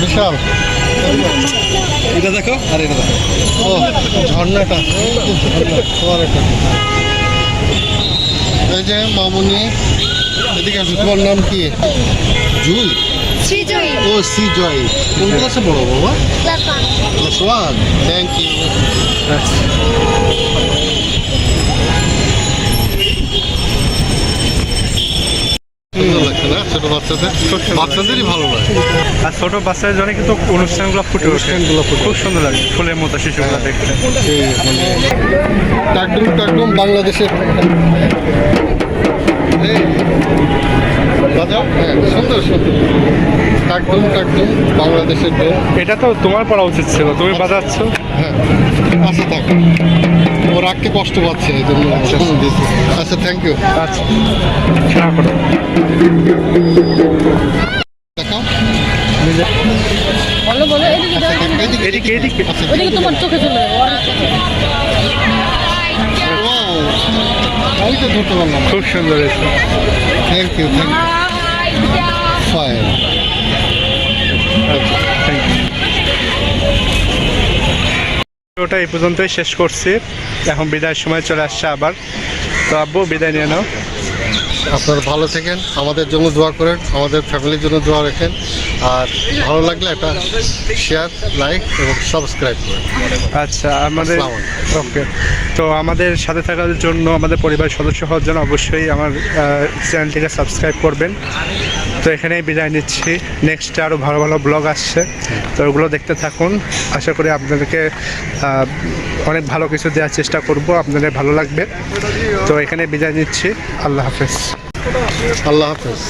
বিশাল। এটা দেখো আর এটা দেখো। ও ঝর্ণাটা। ঝর্ণা এই যে মামুনি এদিকে আসো তোমার নাম কি? জুই? সৃজয়ী ও সি জয় কোন ক্লাসে পড়ো বাবা? Class one. থ্যাংক ইউ সুন্দর ছোট বাচ্চাদের বাচ্চাদেরই ভালো লাগে। আর ছোট বাচ্চাদের জন্য কিন্তু অনুষ্ঠানগুলো ফুটে অনুষ্ঠানগুলো খুব সুন্দর লাগে ফুলের মতো শিশুগুলো দেখতে। মানে টাকডুম টাকডুম বাংলাদেশের বাজাও? হ্যাঁ সুন্দর সুন্দর। টাকডুম টাকডুম বাংলাদেশের ডোম এটা তো তোমার পড়া উচিত ছিল তুমি বাজাচ্ছ? হ্যাঁ। আচ্ছা থাক। ও রাখতে কষ্ট পাচ্ছে এই জন্য আচ্ছা। থ্যাংক ইউ আচ্ছা না করো। দেখাও। বলো বলো এদিকে আচ্ছা, এদিকে এদিকে এদিকে। আচ্ছা তোমার চোখে চলে যাবে ওর চোখে। Wow! আমি তো ধরতে পারলাম খুব সুন্দর হয়েছে thank you thank you fine ওটা এই পর্যন্তই শেষ করছি। এখন বিদায়ের সময় চলে আসছে আবার। তো আব্বু বিদায় নিয়ে নাও। আপনারা ভালো থাকেন আমাদের জন্য দোয়া করেন আমাদের ফ্যামিলির জন্য দোয়া রাখেন। আর ভালো লাগলে একটা শেয়ার লাইক এবং সাবস্ক্রাইব করেন। আচ্ছা আমাদের ওকে। তো আমাদের সাথে থাকার জন্য আমাদের পরিবারের সদস্য হওয়ার জন্য অবশ্যই আমার চ্যানেলটিকে সাবস্ক্রাইব করবেন। তো এখানেই বিদায় নিচ্ছি। নেক্সট আরও ভালো ভালো ব্লগ আসছে। তো ওগুলো দেখতে থাকুন। আশা করি আপনাদেরকে অনেক ভালো কিছু দেওয়ার চেষ্টা করব। আপনাদের ভালো লাগবে। তো এখানে বিদায় নিচ্ছি। আল্লাহ হাফেজ। আল্লাহ হাফেজ।